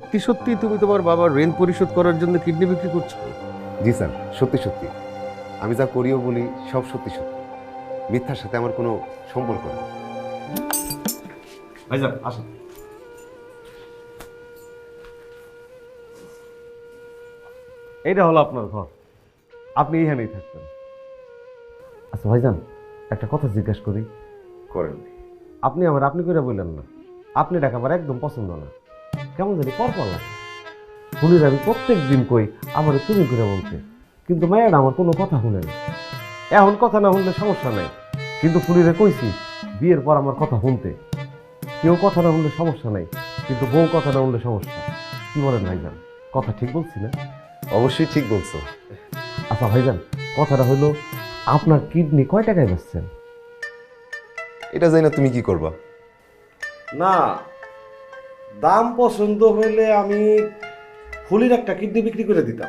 সত্যি সত্যি তুমি তোমার বাবার ঋণ পরিশোধ করার জন্য কিডনি বিক্রি করছ? জি স্যার সত্যি সত্যি। আমি যা করিও বলি সব সত্যি সত্যি। মিথ্যার সাথে আমার কোনো সম্পর্ক নেই। ভাইজান আসুন। এইটা হলো আপনার ঘর। আপনি এখানেই থাকবেন। আচ্ছা ভাইজান একটা কথা জিজ্ঞাসা করি। করেন। আপনি আমার আপনি করে বললেন না। আপনি ডাকা আমার একদম পছন্দ না। কেমন জানি পর পর লাগে। শুনির আমি প্রত্যেক দিন কই আমার তুমি করে বলতে। কিন্তু মায়েরা আমার কোনো কথা শুনে না। এখন কথা না শুনলে সমস্যা নাই। কিন্তু ফুলিরে কইছি বিয়ের পর আমার কথা শুনতে। কেউ কথা না শুনলে সমস্যা নাই কিন্তু বউ কথা না শুনলে সমস্যা। কি বলেন ভাইজান? কথা ঠিক বলছি না? অবশ্যই ঠিক বলছো। আচ্ছা ভাইজান কথাটা হলো আপনার কিডনি কয় টাকায় বেচছেন? এটা জানি না তুমি কি করবা। না দাম পছন্দ হইলে আমি ফুলির একটা কিডনি বিক্রি করে দিতাম।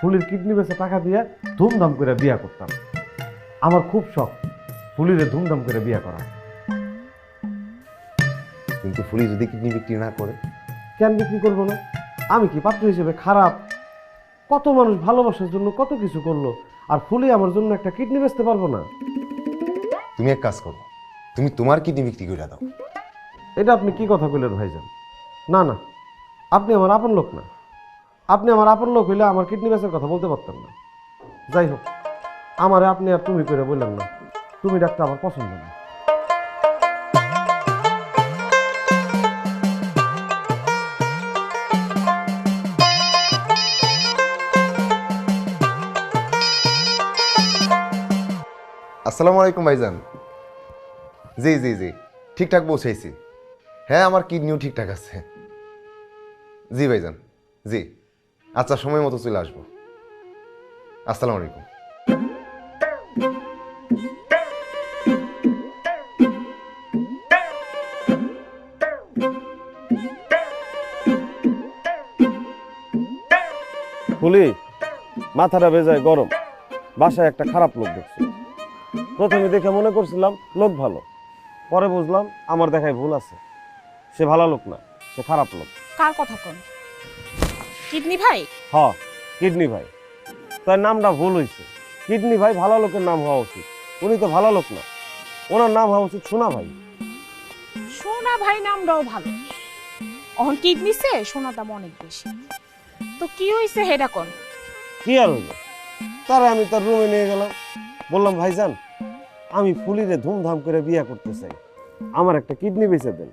ফুলির কিডনি বেচে টাকা দিয়ে ধুমধাম করে বিয়া করতাম। আমার খুব শখ ফুলিরে ধুমধাম করে বিয়া করা। কিন্তু ফুলি যদি কিডনি বিক্রি না করে? কেন বিক্রি করব না? আমি কি পাত্র হিসেবে খারাপ? কত মানুষ ভালোবাসার জন্য কত কিছু করল? আর ফুলি আমার জন্য একটা কিডনি বেচতে পারব না। তুমি এক কাজ করো তুমি তোমার কিডনি বিক্রি করে দাও। এটা আপনি কি কথা কইলেন ভাইজান? না না। আপনি আমার আপন লোক না। আপনি আমার আপন লোক হইলে আমার কিডনি বেচার কথা বলতে পারতেন না। যাই হোক, আমারে আপনি আর তুমি করে বললেন না। তুমি ডাক্তার আমার পছন্দ না। আসসালামু আলাইকুম ভাইজান। জি জি জি। ঠিকঠাক পৌঁছাইছি। হ্যাঁ আমার কিডনিও ঠিকঠাক আছে। জি ভাইজান, জি। আচ্ছা সময় মতো চলে আসব। আসসালামু আলাইকুম। ফুলি মাথাটা বেজায় গরম। বাসায় একটা খারাপ লোক দেখছি। প্রথমে দেখে মনে করছিলাম লোক ভালো। পরে বুঝলাম আমার দেখায় ভুল আছে। সে ভালো লোক না, সে খারাপ লোক। কার কথা কোন? কিডনি ভাই? হ কিডনি ভাই। তার নামটা ভুল হয়েছে কিডনি ভাই ভালো লোকের নাম হওয়া উচিত। উনি তো ভালো লোক না। ওনার নাম হওয়া উচিত সোনা ভাই। সোনা ভাই নামটাও ভালো। অহন কিডনিছে সোনার দাম অনেক বেশি। তো কি হয়েছে হেডা কোন? কি আর হইল? তারা আমি তার রুমে নিয়ে গেলাম। বললাম ভাইজান আমি ফুলিরে ধুমধাম করে বিয়ে করতে চাই। আমার একটা কিডনি বেচে দেন।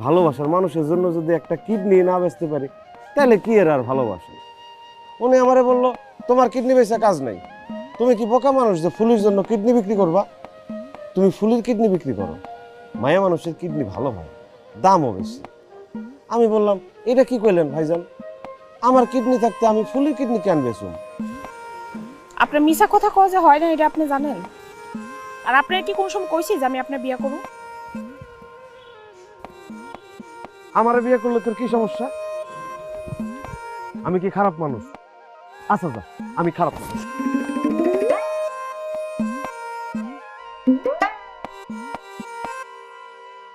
ভালোবাসার মানুষের জন্য যদি একটা কিডনি না বেচতে পারি, তাহলে কি এর আর ভালোবাসা? উনি আমারে বলল, তোমার কিডনি বেচা কাজ নাই। তুমি কি বোকা মানুষ যে ফুলির জন্য কিডনি বিক্রি করবা? তুমি ফুলির কিডনি বিক্রি করো। মায়া মানুষের কিডনি ভালো হয়, দামও বেশি। আমি বললাম, এটা কি কইলেন ভাইজান? আমার কিডনি থাকতে আমি ফুলির কিডনি কেন বেচুম আপনার মিছা কথা কওয়া যে হয় না, এটা আপনি জানেন। আর আপনার কি কোন সময় কইছি যে আমি আপনার বিয়ে করব? আমার বিয়ে করলে তোর কি সমস্যা? আমি কি খারাপ মানুষ? আচ্ছা যা আমি খারাপ মানুষ।